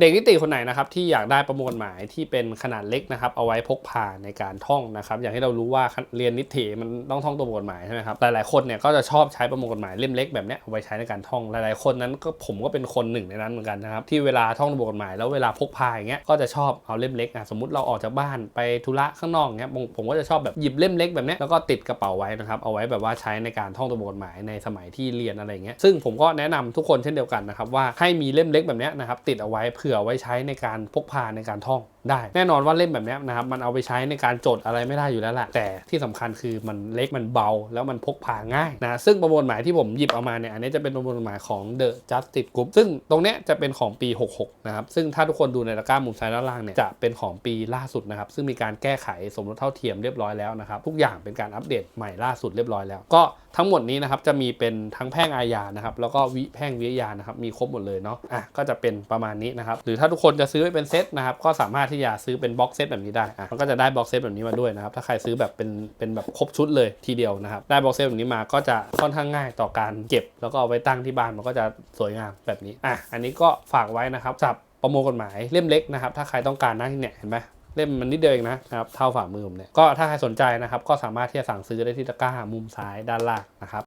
เด็กนิติคนไหนนะครับที่อยากได้ประมวลหมายที่เป็นขนาดเล็กนะครับเอาไว้พกพาในการท่องนะครับอย่างที่เรารู้ว่าเรียนนิติมันต้องท่องตัวบทกฎหมายใช่ไหมครับหลายๆคนเนี่ยก็จะชอบใช้ประมวลกฎหมายเล่มเล็กแบบนี้เอาไว้ใช้ในการท่องหลายๆคนนั้นก็ผมก็เป็นคนหนึ่งในนั้นเหมือนกันนะครับที่เวลาท่องตัวบทกฎหมายแล้วเวลาพกพาอย่างเงี้ยก็จะชอบเอาเล่มเล็กอะสมมติเราออกจากบ้านไปธุระข้างนอกเงี้ยผมก็จะชอบแบบหยิบเล่มเล็กแบบนี้แล้วก็ติดกระเป๋าไว้นะครับเอาไว้แบบว่าใช้ในการท่องตัวบทกฎหมายในสมัยที่เรียนอะไรเงี้ยซึ่งผมก็แนะนำทุกคนเช่นเดียวกันนะครับว่าให้มีเล่มเล็กแบบนี้นะครับติดเอาไว้เผื่อไว้ใช้ในการพกพาในการท่อง ได้ แน่นอนว่าเล่มแบบนี้นะครับมันเอาไปใช้ในการจดอะไรไม่ได้อยู่แล้วแหละแต่ที่สำคัญคือมันเล็กมันเบา แล้วมันพกพาง่ายนะซึ่งประมวลหมายที่ผมหยิบเอามาเนี่ยอันนี้จะเป็นประมวลหมายของ The Justice Group ซึ่งตรงเนี้ยจะเป็นของปี 66 นะครับ ซึ่งถ้าทุกคนดูในตะกร้ามุมซ้ายด้านล่างเนี่ยจะเป็นของปีล่าสุดนะครับ ซึ่งมีการแก้ไขสมรสเท่าเทียมเรียบร้อยแล้วนะครับ ทุกอย่างเป็นการอัปเดตใหม่ล่าสุดเรียบร้อยแล้ว ก็ทั้งหมดนี้นะครับจะมีเป็นทั้งแพ่งอาญานะครับแล้วก็วิแพ่งวิทยานะครับมีครบหมดเลยเนาะอะก็จะเป็นประมาณนี้นะครับหรือถ้าทุกคนจะซื้อเป็นเซตนะครับก็สามารถที่จะซื้อเป็นบ็อกเซตแบบนี้ได้อะมันก็จะได้บ็อกเซตแบบนี้มาด้วยนะครับ ถ้าใครซื้อแบบเป็นเป็นแบบครบชุดเลยทีเดียวนะครับ ได้บ็อกเซตแบบนี้มาก็จะค่อนข้างง่ายต่อการเก็บ แล้วก็เอาไปตั้งที่บ้านมันก็จะสวยงามแบบนี้อะอันนี้ก็ฝากไว้นะครับสับประมวลกฎหมายเล่มเล็กนะครับ ถ้าใครต้องการนะเนี่ยเห็นไหมเล่มมันนิดเดียวเองนะครับเท่าฝ่ามือผมเนี่ยก็ถ้าใครสนใจนะครับ ก็สามารถที่จะสั่งซื้อได้ที่ตะกร้ามุมซ้ายด้านล่างนะครับ